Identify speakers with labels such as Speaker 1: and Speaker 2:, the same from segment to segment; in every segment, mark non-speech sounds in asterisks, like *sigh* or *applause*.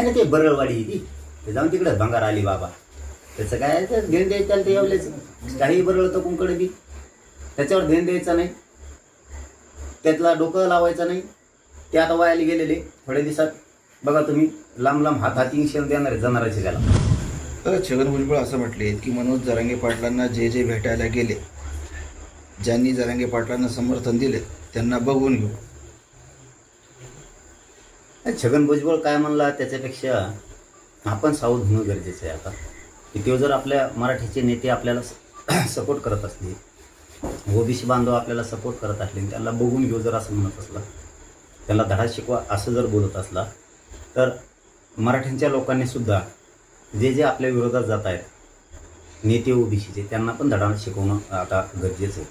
Speaker 1: आणि ते बरळवाडी ती ते जाऊन तिकडे भंगार आली बाबा. त्याचं काय तर घेऊन द्यायचं ते एवढेच काही बरळतं कुंकडे बी. त्याच्यावर ध्यान द्यायचं नाही. त्यातला डोकं लावायचं नाही. ते आता वायाला गेलेले. थोड्या दिवसात बघा तुम्ही लांब लांब हात हाती शेण देणार जनाराचे त्याला.
Speaker 2: तर छगन भुजबळ असं म्हटले की मनोज जरांगे पाटलांना जे जे भेटायला गेले ज्यांनी जरांगे पाटलांना समर्थन दिले त्यांना बघून घेऊ.
Speaker 1: छगन भुजबळ काय म्हणला त्याच्यापेक्षा आपण सावध होणं गरजेचं आहे आता. की तो जर आपल्या मराठीचे नेते आपल्याला *clears throat* सपोर्ट करत असले ओबीसी बांधव आपल्याला सपोर्ट करत असले त्याला बघून घेऊ जर असं म्हणत असला त्याला धडा शिकवा असं जर बोलत असला तर मराठ्यांच्या लोकांनी सुद्धा जे जे आपल्या विरोधात जात आहेत नेते ओबीसीचे त्यांना पण धडा शिकवणं आता गरजेचं आहे.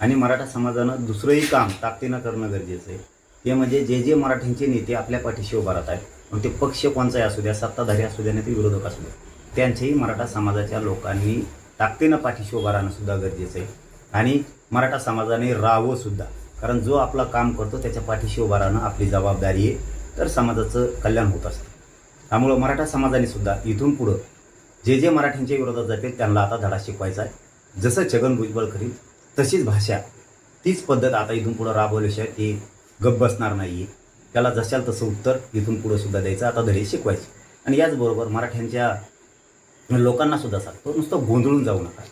Speaker 1: आणि मराठा समाजानं दुसरंही काम ताकदीनं करणं गरजेचं आहे. ते म्हणजे जे जे मराठ्यांचे नेते आपल्या पाठीशी उभा राहत आहेत मग ते पक्ष कोणचाही असू द्या सत्ताधारी असू द्या नाही ते विरोधक असू द्या त्यांचेही मराठा समाजाच्या लोकांनी ताकदीनं पाठीशी उभा राहणं सुद्धा गरजेचं आहे. आणि मराठा समाजाने राहावं सुद्धा कारण जो आपलं काम करतो त्याच्या पाठीशी उभा राहणं आपली जबाबदारी आहे तर समाजाचं कल्याण होत असतं. त्यामुळं मराठा समाजाने सुद्धा इथून पुढं जे जे मराठ्यांच्या विरोधात जातील त्यांना आता धडा शिकवायचा आहे. जसं छगन भुजबळ करील तशीच भाषा तीच पद्धत आता इथून पुढं राबवल्याशिवाय ती गप बसणार नाही त्याला जशाल तसं उत्तर इथून पुढे सुद्धा द्यायचं. आता धडे शिकवायचे. आणि याचबरोबर मराठ्यांच्या लोकांना सुद्धा सांगतो नुसतं गोंधळून जाऊ नका.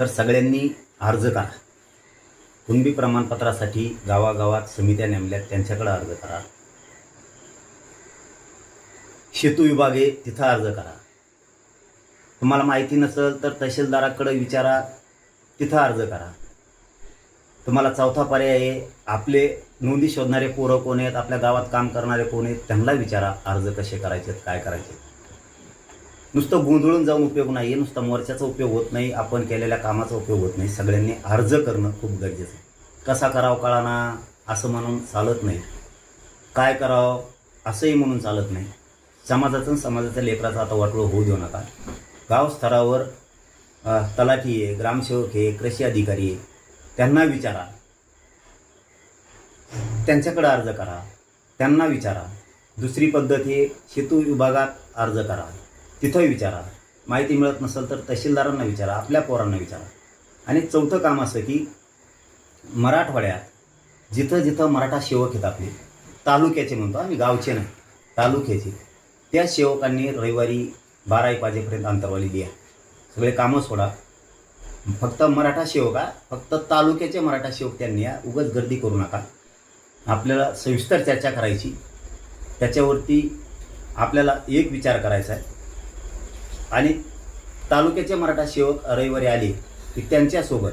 Speaker 1: तर सगळ्यांनी अर्ज करा. कुणबी प्रमाणपत्रासाठी गावागावात समित्या नेमल्यात त्यांच्याकडे अर्ज करा. शेतू विभागे तिथं अर्ज करा. तुम्हाला माहिती नसेल तर तहसीलदाराकडे विचारा तिथं अर्ज करा. तुम्हाला चौथा पर्याय आहे आपले नोंदी शोधणारे पोरं कोण आहेत आपल्या गावात काम करणारे कोण आहेत त्यांना विचारा अर्ज कसे करायचे काय करायचे नुसतं गोंधळून जाऊन उपयोग नाही नुसता मोर्चाचा उपयोग होत नाही आपण केलेल्या कामाचा उपयोग होत नाही सगळ्यांनी अर्ज करणं खूप गरजेचं आहे. कसा करावं कळाना असं म्हणून चालत नाही. काय करावं असंही म्हणून चालत नाही. समाजाचं समाजाच्या लेकराचा आता वाटोळ होऊ देऊ नका. गाव स्तरावर तलाठी आहे ग्रामसेवक आहे कृषी अधिकारी आहे. त्यांना विचारा. त्यांच्याकडे अर्ज करा. त्यांना विचारा. दुसरी पद्धत आहे शेतू विभागात अर्ज करा. तिथं विचारा. माहिती मिळत नसेल तर तहसीलदारांना विचारा आपल्या पोरांना विचारा. आणि चौथं काम असं की मराठवाड्यात जिथं जिथं मराठा सेवक आहेत आपले तालुक्याचे म्हणतो आम्ही गावचे नाही तालुक्याचे त्या सेवकांनी रविवारी बारा एक वाजेपर्यंत अंतरवाली द्या सगळे कामं सोडा. फक्त मराठा सेवक हा फक्त तालुक्याचे मराठा सेवक त्यांनी या उगाच गर्दी करू नका. आपल्याला सविस्तर चर्चा करायची. त्याच्यावरती आपल्याला एक विचार करायचा आहे. आणि तालुक्याचे मराठा सेवक रविवारी आले की त्यांच्यासोबत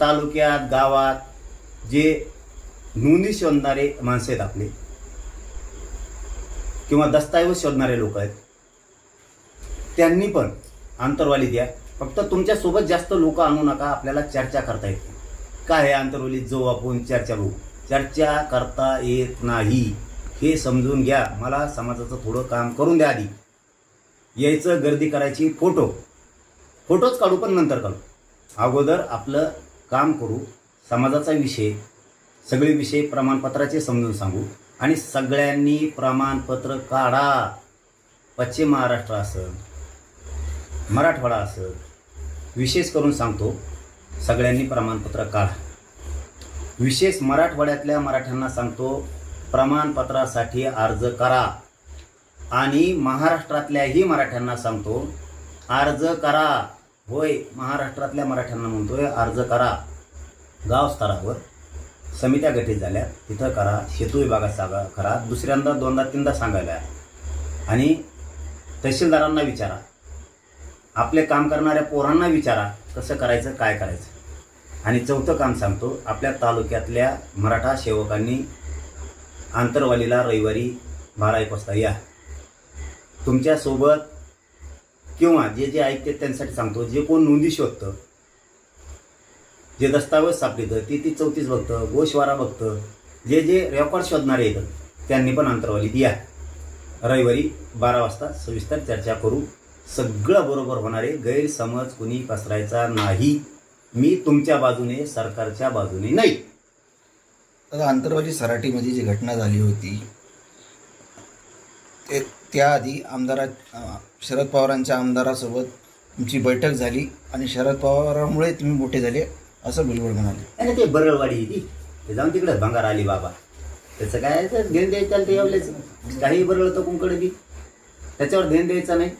Speaker 1: तालुक्यात गावात जे नोंदी शोधणारे माणसं आहेत आपले किंवा दस्तऐवज शोधणारे लोक आहेत त्यांनी पण आंतरवाली द्या. फक्त तुमच्यासोबत जास्त लोक आणू नका आपल्याला चर्चा करता येते काय आहे आंतरवालीत जो आपण चर्चा बघू. चर्चा करता येत नाही. हे समजून घ्या. मला समाजाचं थोडं काम करून द्या आधी. यायचं गर्दी करायची फोटो. फोटोच काढू पण नंतर काढू. अगोदर आपलं काम करू. समाजाचा विषय सगळे विषय प्रमाणपत्राचे समजून सांगू. आणि सगळ्यांनी प्रमाणपत्र काढा. पश्चिम महाराष्ट्र असं मराठवाडा असं विशेष करून सांगतो सगळ्यांनी प्रमाणपत्र काढा. विशेष मराठवाड्यातल्या मराठ्यांना सांगतो प्रमाणपत्रासाठी अर्ज करा. आणि महाराष्ट्रातल्याही मराठ्यांना सांगतो अर्ज करा. होय महाराष्ट्रातल्या मराठ्यांना म्हणतोय अर्ज करा. गाव स्तरावर समित्या गठीत झाल्या तिथं करा शेतू विभागात सांगा करा. दुसऱ्यांदा दोनदा तीनदा सांगायला. आणि तहसीलदारांना विचारा. आपले काम करणाऱ्या पोरांना विचारा कसं करायचं काय करायचं. आणि चौथं काम सांगतो आपल्या तालुक्यातल्या मराठा सेवकांनी आंतरवालीला रविवारी बारा एक वाजता या तुमच्यासोबत किंवा जे जे ऐकते त्यांच्यासाठी सांगतो जे कोण नोंदी शोधतं जे दस्तावेज सापडतं ती ती चौतीस बघतं गोशवारा बघतं जे जे रेकॉर्ड शोधणारे येतं त्यांनी पण अंतरवालीत या. रविवारी बारा वाजता सविस्तर चर्चा करू. सगळं बरोबर होणारे गैरसमज कुणी पसरायचा नाही. मी तुमच्या बाजूने सरकारच्या बाजूने नाही.
Speaker 2: आता आंतरवाली सराटीमध्ये जी घटना झाली होती ते त्याआधी आमदारा शरद पवारांच्या आमदारासोबत तुमची बैठक झाली आणि शरद पवारामुळे तुम्ही मोठे झाले असं भुजबळ म्हणाले.
Speaker 1: आणि ते बरळवाडी आहे ती. ते जाऊन तिकडे भंगार आली बाबा. त्याचं काय तर ध्यान द्यायचं ते एवढेच काही बरळतं कुंकडे बी. त्याच्यावर ध्यान द्यायचं नाही.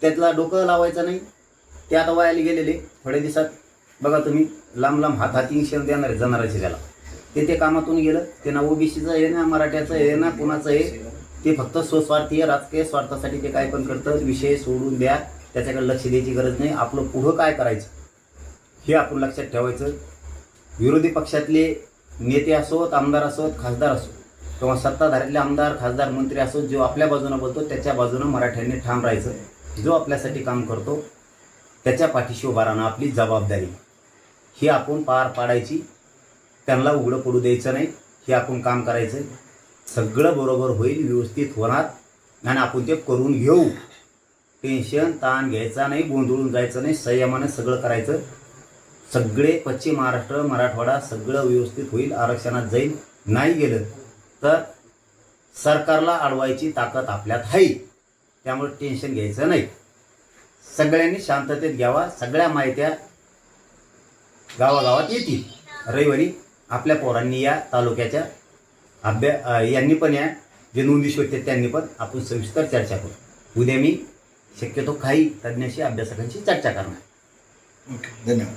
Speaker 1: त्यातला डोकं लावायचं नाही. ते आता वायाला गेलेले थोड्या दिवसात. बघा तुम्ही लांब लांब हात हाती शेण देणार आहे जनाराचे त्याला. ते ते कामातून गेलं. ते ना ओबीसीचं आहे ना मराठ्याचं आहे ना कुणाचं आहे. ते फक्त स्वस्वार्थीय राजकीय स्वार्थासाठी ते काय पण करतं. विषय सोडून द्या. त्याच्याकडे लक्ष द्यायची गरज नाही. आपलं पुढं काय करायचं? हे आपण लक्षात ठेवायचं. विरोधी पक्षातले नेते असोत आमदार असोत खासदार असो किंवा सत्ताधाऱ्यातले आमदार खासदार मंत्री असोत जो आपल्या बाजूनं बोलतो त्याच्या बाजूनं मराठ्यांनी ठाम राहायचं. जो आपल्यासाठी काम करतो त्याच्या पाठीशी उभा राहणं आपली जबाबदारी. ही आपण पार पाडायची त्यांना उघडं पडू द्यायचं नाही हे आपण काम करायचं. सगळं बरोबर होईल व्यवस्थित होणार आणि आपण ते करून घेऊ. टेन्शन ताण घ्यायचा नाही गोंधळून जायचं नाही संयमानं सगळं करायचं. सगळे पश्चिम महाराष्ट्र मराठवाडा सगळं व्यवस्थित होईल आरक्षणात जाईल नाही गेलं तर सरकारला अडवायची ताकद आपल्यात आहे. त्यामुळे टेन्शन घ्यायचं नाही. सगळ्यांनी शांततेत घ्यावा. सगळ्या माहित्या गावागावात येतील. रविवारी आपल्या पोरांनी या तालुक्याच्या अभ्या यांनी पण या. जे नोंदी शोधते त्यांनी पण आपण सविस्तर चर्चा करू. उद्या मी शक्यतो काही तज्ज्ञाशी अभ्यासकांशी चर्चा करणार.
Speaker 2: ओके धन्यवाद.